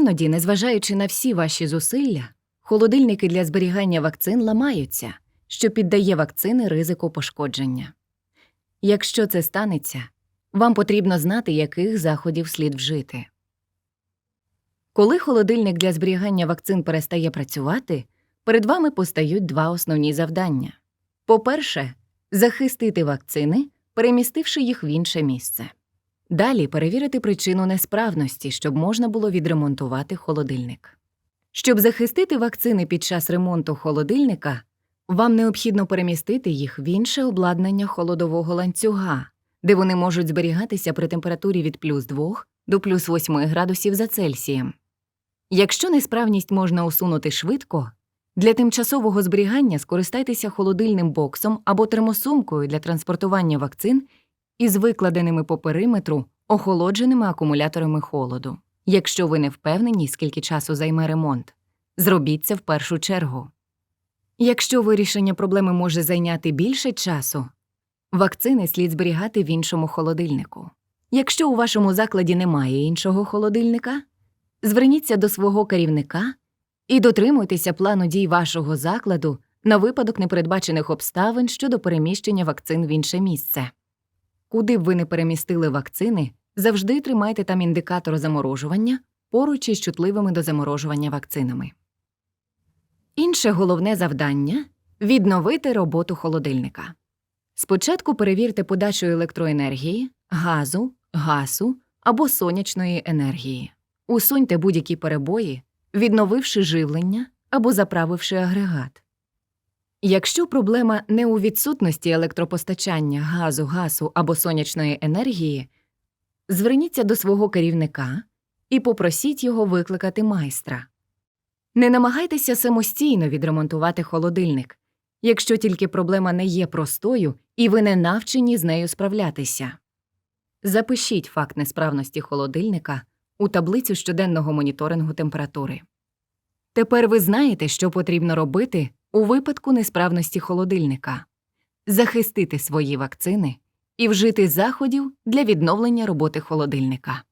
Іноді, незважаючи на всі ваші зусилля, холодильники для зберігання вакцин ламаються, що піддає вакцини ризику пошкодження. Якщо це станеться, вам потрібно знати, яких заходів слід вжити. Коли холодильник для зберігання вакцин перестає працювати, перед вами постають два основні завдання. По-перше, захистити вакцини, перемістивши їх в інше місце. Далі перевірити причину несправності, щоб можна було відремонтувати холодильник. Щоб захистити вакцини під час ремонту холодильника, вам необхідно перемістити їх в інше обладнання холодового ланцюга, де вони можуть зберігатися при температурі від плюс 2 до плюс 8 градусів за Цельсієм. Якщо несправність можна усунути швидко, для тимчасового зберігання скористайтеся холодильним боксом або термосумкою для транспортування вакцин із викладеними по периметру охолодженими акумуляторами холоду. Якщо ви не впевнені, скільки часу займе ремонт, зробіть це в першу чергу. Якщо вирішення проблеми може зайняти більше часу, вакцини слід зберігати в іншому холодильнику. Якщо у вашому закладі немає іншого холодильника, зверніться до свого керівника і дотримуйтеся плану дій вашого закладу на випадок непередбачених обставин щодо переміщення вакцин в інше місце. Куди б ви не перемістили вакцини, завжди тримайте там індикатор заморожування поруч із чутливими до заморожування вакцинами. Інше головне завдання відновити роботу холодильника. Спочатку перевірте подачу електроенергії, газу, гасу або сонячної енергії. Усуньте будь-які перебої, відновивши живлення або заправивши агрегат. Якщо проблема не у відсутності електропостачання, газу, гасу або сонячної енергії, зверніться до свого керівника і попросіть його викликати майстра. Не намагайтеся самостійно відремонтувати холодильник, якщо тільки проблема не є простою і ви не навчені з нею справлятися. Запишіть факт несправності холодильника у таблицю щоденного моніторингу температури. Тепер ви знаєте, що потрібно робити у випадку несправності холодильника захистити свої вакцини і вжити заходів для відновлення роботи холодильника.